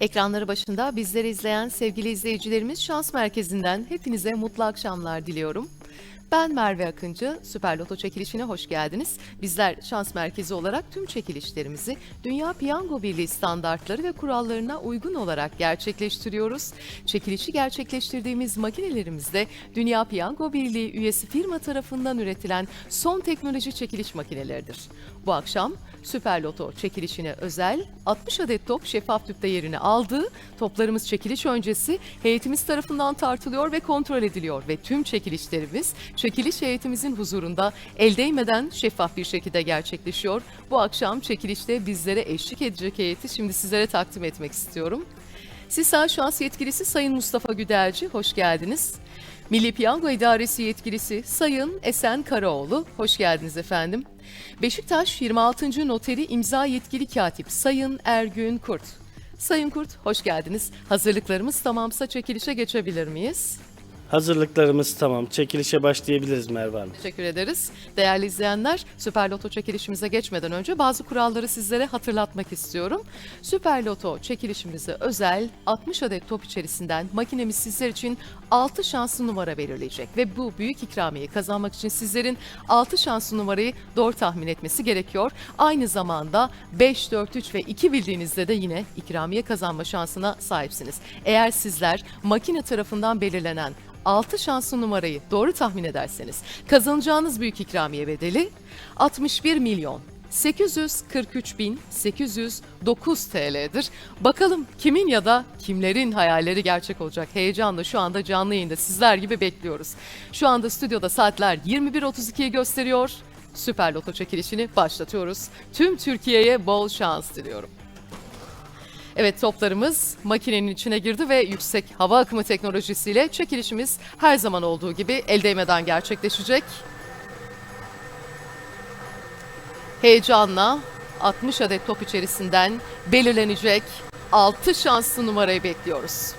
Ekranları başında bizleri izleyen sevgili izleyicilerimiz Şans Merkezi'nden hepinize mutlu akşamlar diliyorum. Ben Merve Akıncı, Süper Loto çekilişine hoş geldiniz. Bizler Şans Merkezi olarak tüm çekilişlerimizi Dünya Piyango Birliği standartları ve kurallarına uygun olarak gerçekleştiriyoruz. Çekilişi gerçekleştirdiğimiz makinelerimiz de Dünya Piyango Birliği üyesi firma tarafından üretilen son teknoloji çekiliş makineleridir. Bu akşam Süper Loto çekilişine özel 60 adet top şeffaf tüpte yerini aldı. Toplarımız çekiliş öncesi heyetimiz tarafından tartılıyor ve kontrol ediliyor ve tüm çekilişlerimiz çekiliş heyetimizin huzurunda el değmeden şeffaf bir şekilde gerçekleşiyor. Bu akşam çekilişte bizlere eşlik edecek heyeti şimdi sizlere takdim etmek istiyorum. SİSA Şans Yetkilisi Sayın Mustafa Güdelci, hoş geldiniz. Milli Piyango İdaresi Yetkilisi Sayın Esen Karaoğlu, hoş geldiniz efendim. Beşiktaş 26. Noteri İmza Yetkili Katip Sayın Ergün Kurt. Sayın Kurt, hoş geldiniz. Hazırlıklarımız tamamsa çekilişe geçebilir miyiz? Hazırlıklarımız tamam. Çekilişe başlayabiliriz Merve Hanım. Teşekkür ederiz. Değerli izleyenler, Süper Loto çekilişimize geçmeden önce bazı kuralları sizlere hatırlatmak istiyorum. Süper Loto çekilişimize özel 60 adet top içerisinden makinemiz sizler için 6 şanslı numara belirleyecek. Ve bu büyük ikramiyeyi kazanmak için sizlerin 6 şanslı numarayı doğru tahmin etmesi gerekiyor. Aynı zamanda 5, 4, 3 ve 2 bildiğinizde de yine ikramiye kazanma şansına sahipsiniz. Eğer sizler makine tarafından belirlenen 6 şanslı numarayı doğru tahmin ederseniz kazanacağınız büyük ikramiye bedeli 61 milyon 843 bin 809 TL'dir. Bakalım kimin ya da kimlerin hayalleri gerçek olacak. Heyecanla şu anda canlı yayında sizler gibi bekliyoruz. Şu anda stüdyoda saatler 21.32'yi gösteriyor. Süper Loto çekilişini başlatıyoruz. Tüm Türkiye'ye bol şans diliyorum. Evet toplarımız makinenin içine girdi ve yüksek hava akımı teknolojisiyle çekilişimiz her zaman olduğu gibi el değmeden gerçekleşecek. Heyecanla 60 adet top içerisinden belirlenecek 6 şanslı numarayı bekliyoruz.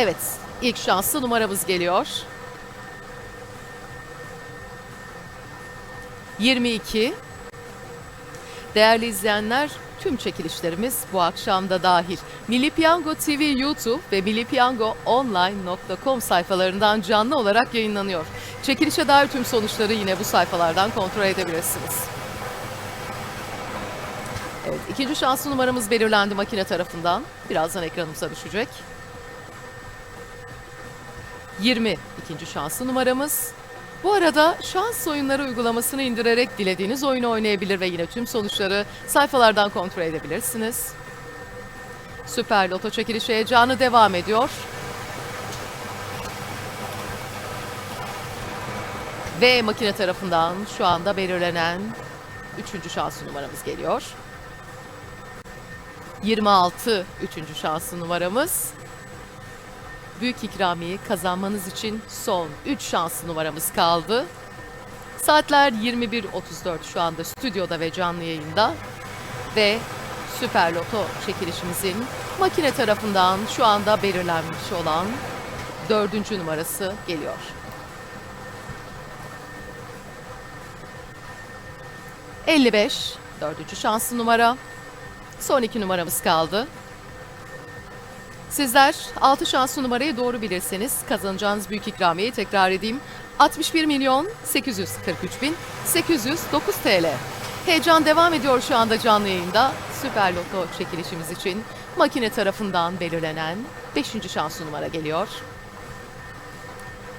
Evet, ilk şanslı numaramız geliyor. 22. Değerli izleyenler, tüm çekilişlerimiz bu akşamda dahil. Milli Piyango TV YouTube ve millipiyangoonline.com sayfalarından canlı olarak yayınlanıyor. Çekilişe dair tüm sonuçları yine bu sayfalardan kontrol edebilirsiniz. Evet, ikinci şanslı numaramız belirlendi makine tarafından. Birazdan ekranımıza düşecek. 20 ikinci şanslı numaramız. Bu arada şans oyunları uygulamasını indirerek dilediğiniz oyunu oynayabilir ve yine tüm sonuçları sayfalardan kontrol edebilirsiniz. Süper Loto çekilişi heyecanı devam ediyor. Ve makine tarafından şu anda belirlenen üçüncü şanslı numaramız geliyor. 26 üçüncü şanslı numaramız. Büyük ikramiyeyi kazanmanız için son 3 şanslı numaramız kaldı. Saatler 21.34 şu anda stüdyoda ve canlı yayında. Ve Süper Loto çekilişimizin makine tarafından şu anda belirlenmiş olan dördüncü numarası geliyor. ...55, dördüncü şanslı numara. Son iki numaramız kaldı. Sizler 6 şanslı numarayı doğru bilirseniz kazanacağınız büyük ikramiyeyi tekrar edeyim. 61 milyon 843 bin 809 TL. Heyecan devam ediyor şu anda canlı yayında. Süper Loto çekilişimiz için makine tarafından belirlenen 5. şanslı numara geliyor.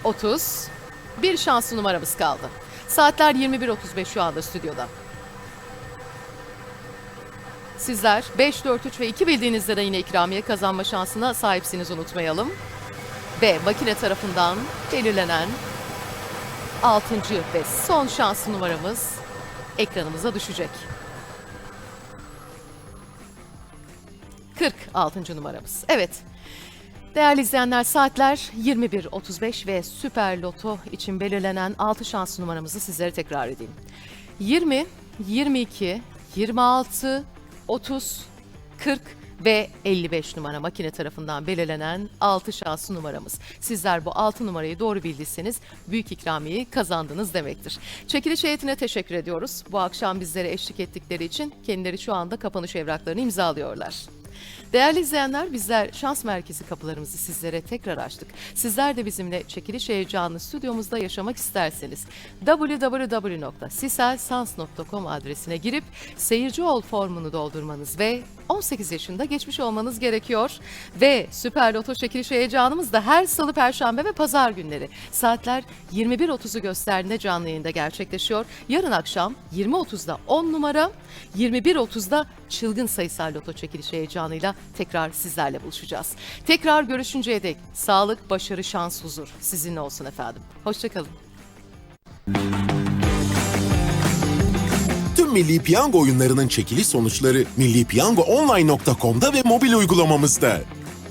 30. Bir şanslı numaramız kaldı. Saatler 21.35 şu anda stüdyoda. Sizler 5, 4, 3 ve 2 bildiğinizde de yine ikramiye kazanma şansına sahipsiniz unutmayalım. Ve makine tarafından belirlenen 6. ve son şanslı numaramız ekranımıza düşecek. 46. numaramız. Evet. Değerli izleyenler saatler 21.35 ve Süper Loto için belirlenen 6 şanslı numaramızı sizlere tekrar edeyim. 20, 22, 26, 30, 40 ve 55 numara makine tarafından belirlenen 6 şanslı numaramız. Sizler bu 6 numarayı doğru bildiyseniz büyük ikramiyeyi kazandınız demektir. Çekiliş heyetine teşekkür ediyoruz. Bu akşam bizlere eşlik ettikleri için kendileri şu anda kapanış evraklarını imzalıyorlar. Değerli izleyenler bizler şans merkezi kapılarımızı sizlere tekrar açtık. Sizler de bizimle çekiliş heyecanını stüdyomuzda yaşamak isterseniz www.siselsans.com adresine girip seyirci ol formunu doldurmanız ve 18 yaşında geçmiş olmanız gerekiyor. Ve Süper Loto çekiliş heyecanımız da her salı, perşembe ve pazar günleri saatler 21.30'u gösterdiğinde canlı yayında gerçekleşiyor. Yarın akşam 20.30'da 10 numara, 21.30'da çılgın sayısal loto çekiliş heyecanıyla tekrar sizlerle buluşacağız. Tekrar görüşünceye dek sağlık, başarı, şans, huzur sizinle olsun efendim. Hoşçakalın. Tüm Milli Piyango oyunlarının çekiliş sonuçları millipiyangoonline.com'da ve mobil uygulamamızda.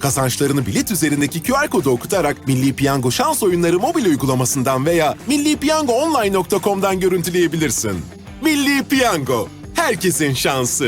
Kazançlarını bilet üzerindeki QR kodu okutarak Milli Piyango şans oyunları mobil uygulamasından veya millipiyangoonline.com'dan görüntüleyebilirsin. Milli Piyango, herkesin şansı.